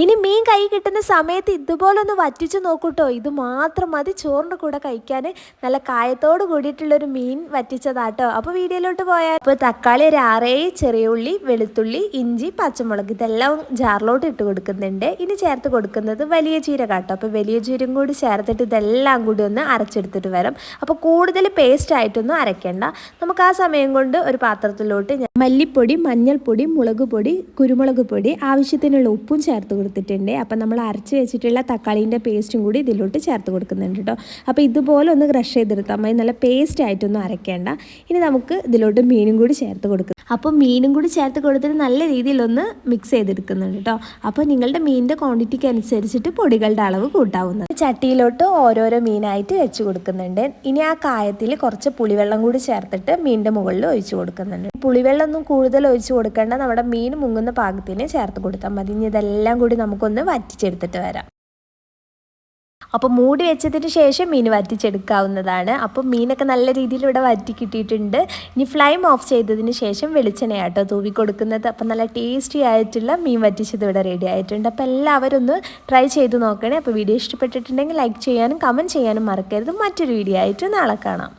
ഇനി മീൻ കൈ കിട്ടുന്ന സമയത്ത് ഇതുപോലെ ഒന്ന് വറ്റിച്ച് നോക്കൂട്ടോ. ഇത് മാത്രം മതി. ചോറിന്റെ കൂടെ കഴിക്കാൻ നല്ല കായത്തോട് കൂടിയിട്ടുള്ളൊരു മീൻ വറ്റിച്ചതാട്ടോ. അപ്പോൾ വീഡിയോയിലോട്ട് പോയാൽ ഇപ്പോൾ തക്കാളി ഒരു ആറേഴ് ചെറിയ ഉള്ളി വെളുത്തുള്ളി ഇഞ്ചി പച്ചമുളക് ഇതെല്ലാം ജാറിലോട്ട് ഇട്ട് കൊടുക്കുന്നുണ്ട്. ഇനി ചേർത്ത് കൊടുക്കുന്നത് വലിയ ചീര കേട്ടോ അപ്പോൾ വലിയ ജീരകം കൂടി ചേർത്തിട്ട് ഇതെല്ലാം കൂടി ഒന്ന് അരച്ചെടുത്തിട്ട് വരാം. അപ്പോൾ കൂടുതൽ പേസ്റ്റ് ആയിട്ടൊന്നും അരയ്ക്കേണ്ട. നമുക്ക് ആ സമയം കൊണ്ട് ഒരു പാത്രത്തിലോട്ട് മല്ലിപ്പൊടി മഞ്ഞൾപ്പൊടി മുളക് പൊടി കുരുമുളക് പൊടി ആവശ്യത്തിനുള്ള ഉപ്പും ചേർത്ത് കൊടുത്തിട്ടുണ്ട്. അപ്പം നമ്മൾ അരച്ച് വെച്ചിട്ടുള്ള തക്കാളീന്റെ പേസ്റ്റും കൂടി ഇതിലോട്ട് ചേർത്ത് കൊടുക്കുന്നുണ്ട് കേട്ടോ അപ്പോൾ ഇതുപോലെ ഒന്ന് ക്രഷ് ചെയ്തെടുത്താൽ മതി. നല്ല പേസ്റ്റ് ആയിട്ടൊന്നും അരയ്ക്കേണ്ട ഇനി നമുക്ക് ഇതിലോട്ട് മീനും കൂടി ചേർത്ത് കൊടുക്കും അപ്പോൾ മീനും കൂടി ചേർത്ത് കൊടുത്തിട്ട് നല്ല രീതിയിലൊന്ന് മിക്സ് ചെയ്തെടുക്കുന്നുണ്ട് കേട്ടോ. അപ്പോൾ നിങ്ങളുടെ മീനിന്റെ ക്വാണ്ടിറ്റിക്ക് അനുസരിച്ചിട്ട് പൊടികളുടെ അളവ് കൂട്ടാവുന്നത് ചട്ടിയിലോട്ട് ഓരോരോ മീനായിട്ട് വെച്ച് കൊടുക്കുന്നുണ്ട്. ഇനി ആ കായത്തിൽ കുറച്ച് പുളിവെള്ളം കൂടി ചേർത്തിട്ട് മീനിന്റെ മുകളിൽ ഒഴിച്ചു കൊടുക്കുന്നുണ്ട്. പുളിവെള്ളം ഒന്നും കൂടുതൽ ഒഴിച്ചു കൊടുക്കേണ്ട. നമ്മുടെ മീൻ മുങ്ങുന്ന പാകത്തിന് ചേർത്ത് കൊടുത്താൽ മതി. ഇനി ഇതെല്ലാം കൂടി നമുക്കൊന്ന് വറ്റിച്ചെടുത്തിട്ട് വരാം. അപ്പോൾ മൂടി വെച്ചതിന് ശേഷം മീൻ വറ്റിച്ചെടുക്കാവുന്നതാണ്. അപ്പോൾ മീനൊക്കെ നല്ല രീതിയിൽ ഇവിടെ വറ്റി കിട്ടിയിട്ടുണ്ട്. ഇനി ഫ്ലൈം ഓഫ് ചെയ്തതിന് ശേഷം വെളിച്ചെണ്ണയാട്ടോ തൂവി കൊടുക്കുന്നത്. അപ്പോൾ നല്ല ടേസ്റ്റി ആയിട്ടുള്ള മീൻ വറ്റിച്ചത് ഇവിടെ റെഡി ആയിട്ടുണ്ട്. അപ്പോൾ എല്ലാവരും ഒന്ന് ട്രൈ ചെയ്ത് നോക്കണേ. അപ്പോൾ വീഡിയോ ഇഷ്ടപ്പെട്ടിട്ടുണ്ടെങ്കിൽ ലൈക്ക് ചെയ്യാനും കമന്റ് ചെയ്യാനും മറക്കരുത്. മറ്റൊരു വീഡിയോ ആയിട്ട് നാളെ കാണാം.